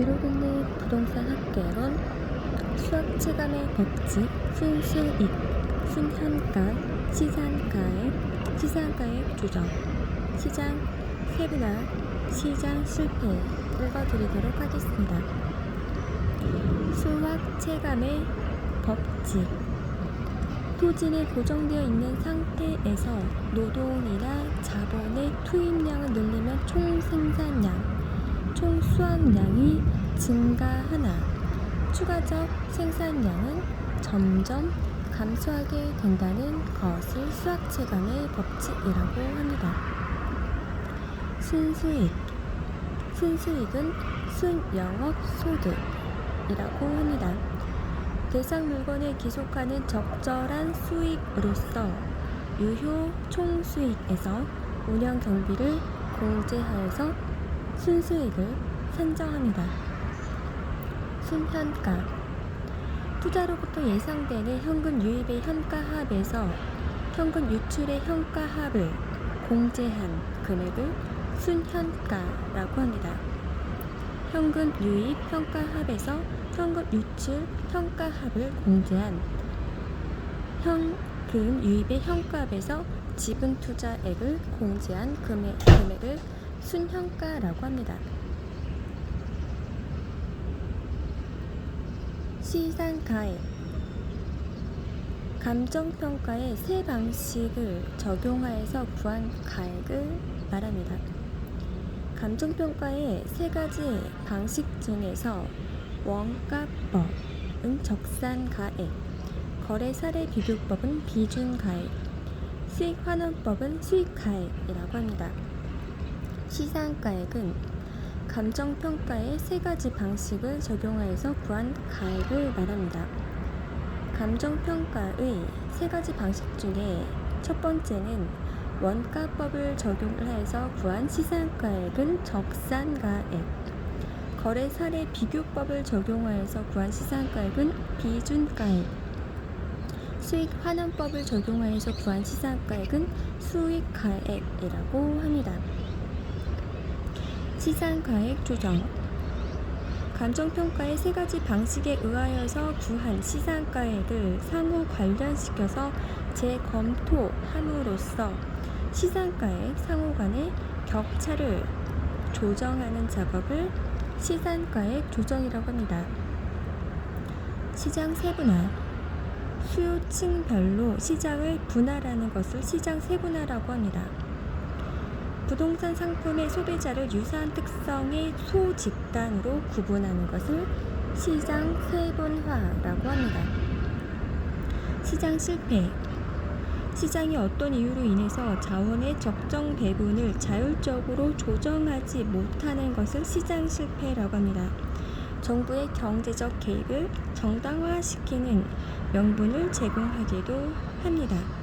뒤로듣는 부동산 학개론 수학체감의 법칙 순수익 순현가 시장가액 시장가액 조정 시장 세분화 시장 실패 읽어드리도록 하겠습니다. 수학체감의 법칙 토지는 고정되어 있는 상태에서 노동이나 자본의 투입량을 늘리면 총 생산량, 총 수확량이 증가하나 추가적 생산량은 점점 감소하게 된다는 것을 수학체감의 법칙이라고 합니다. 순수익 순수익은 순영업소득이라고 합니다. 대상 물건을 기속하는 적절한 수익으로서 유효 총수익에서 운영 경비를 공제하여서 순수익을 산정합니다. 순현가 투자로부터 예상되는 현금 유입의 현가합에서 현금 유출의 현가합을 공제한 금액을 순현가라고 합니다. 현금 유입 현가합에서 현금 유출 현가합을 공제한 현금 유입의 현가합에서 지분 투자액을 공제한 금액, 금액을 순현가라고 합니다. 시장가액 감정평가의 세 방식을 적용하여서 구한 가액을 말합니다. 감정평가의 세 가지 방식 중에서 원가법은 적산가액, 거래사례 비교법은 비준가액, 수익환원법은 수익가액이라고 합니다. 시장가액은 감정평가의 세 가지 방식을 적용하여서 구한 가액을 말합니다. 감정평가의 세 가지 방식 중에 첫 번째는 원가법을 적용하여서 구한 시장가액은 적산가액, 거래 사례 비교법을 적용하여서 구한 시장가액은 비준가액, 수익 환원법을 적용하여서 구한 시장가액은 수익가액이라고 합니다. 시장가액 조정 감정평가의 세 가지 방식에 의하여서 구한 시장가액을 상호 관련시켜서 재검토함으로써 시장가액 상호 간의 격차를 조정하는 작업을 시장가액 조정이라고 합니다. 시장 세분화 수요층별로 시장을 분할하는 것을 시장 세분화라고 합니다. 부동산 상품의 소비자를 유사한 특성의 소집단으로 구분하는 것을 시장 세분화라고 합니다. 시장 실패 시장이 어떤 이유로 인해서 자원의 적정 배분을 자율적으로 조정하지 못하는 것을 시장 실패라고 합니다. 정부의 경제적 개입을 정당화시키는 명분을 제공하기도 합니다.